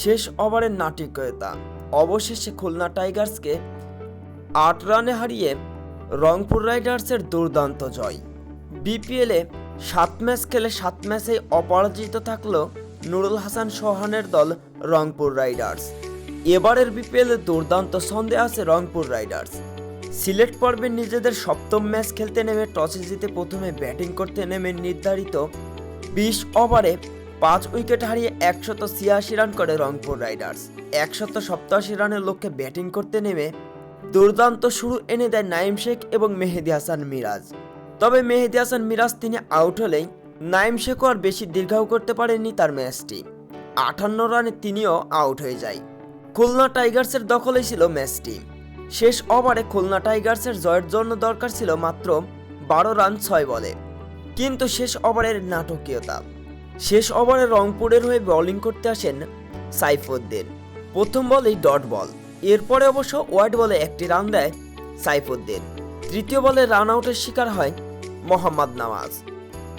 শেষ ওভারের নাটকীয়তা অবশেষে খুলনা টাইগার্সকে আট রানে হারিয়ে রংপুর রাইডার্সের দুর্দান্ত জয়। বিপিএলে সাত ম্যাচ খেলে সাত ম্যাচেই অপরাজিত থাকল নুরুল হাসান সোহানের দল রংপুর রাইডার্স। এবারের বিপিএলে দুর্দান্ত ছন্দে আছে রংপুর রাইডার্স। সিলেট পর্বে নিজেদের সপ্তম ম্যাচ খেলতে নেমে টসে জিতে প্রথমে ব্যাটিং করতে নেমে নির্ধারিত বিশ ওভারে পাঁচ উইকেট হারিয়ে একশত ছিয়াশি রান করে রংপুর রাইডার্স। একশত সপ্তাশি রানের লক্ষ্যে ব্যাটিং করতে নেমে দুর্দান্ত শুরু এনে দেয় নাইম শেখ এবং মেহেদি হাসান মিরাজ। তবে মেহেদি হাসান মিরাজ তিনি আউট হলেই নাইম শেখও আর বেশি দীর্ঘায়ু করতে পারেননি তার ম্যাচটি। আটান্ন রানে তিনিও আউট হয়ে যায়। খুলনা টাইগার্সের দখলে ছিল ম্যাচটি। শেষ ওভারে খুলনা টাইগার্সের জয়ের জন্য দরকার ছিল মাত্র বারো রান ছয় বলে। কিন্তু শেষ ওভারের নাটকীয়তা শেষ ওভারে রংপুরের হয়ে বোলিং করতে আসেন সাইফুদ্দিন। প্রথম বলেই ডট বল এরপরে অবশ্য ওয়াইড বলে একটি রান দেয় সাইফুদ্দিন। তৃতীয় বলে রান আউটের শিকার হয় মোহাম্মদ নামাজ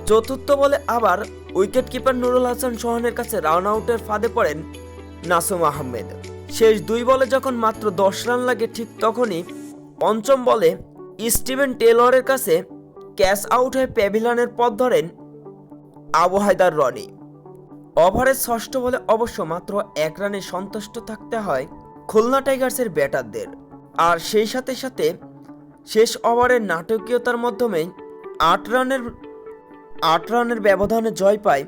চতুর্থ বলে আবার উইকেট কিপার নুরুল হাসান সোহানের কাছে রান আউটের ফাঁদে পড়েন নাসুম আহমেদ। শেষ দুই বলে যখন মাত্র দশ রান লাগে ঠিক তখনই পঞ্চম বলে স্টিভেন টেলরের কাছে ক্যাচ আউট হয়ে প্যাভিলানের পথ ধরেন আবু হায়দার রনি। ওভারের ষষ্ঠ বলে অবশ্য মাত্র এক রানে সন্তুষ্ট থাকতে হয় খুলনা টাইগার্সের ব্যাটারদের। আর সেই সাথে সাথে শেষ ওভারের নাটকীয়তার মাধ্যমে আট রানের আট রানের ব্যবধানে জয় পায়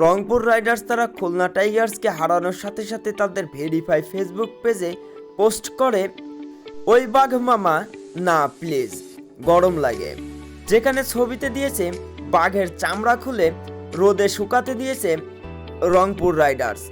রংপুর রাইডার্স তারা খুলনা টাইগার্সকে হারানোর সাথে সাথে তাদের ভেরিফাই ফেসবুক পেজে পোস্ট করে, ওই বাঘ মামা, না, প্লিজ, গরম লাগে। যেখানে ছবিতে দিয়েছে বাঘের চামড়া খুলে রোদে শুকাতে দিয়েছে রংপুর রাইডার্স।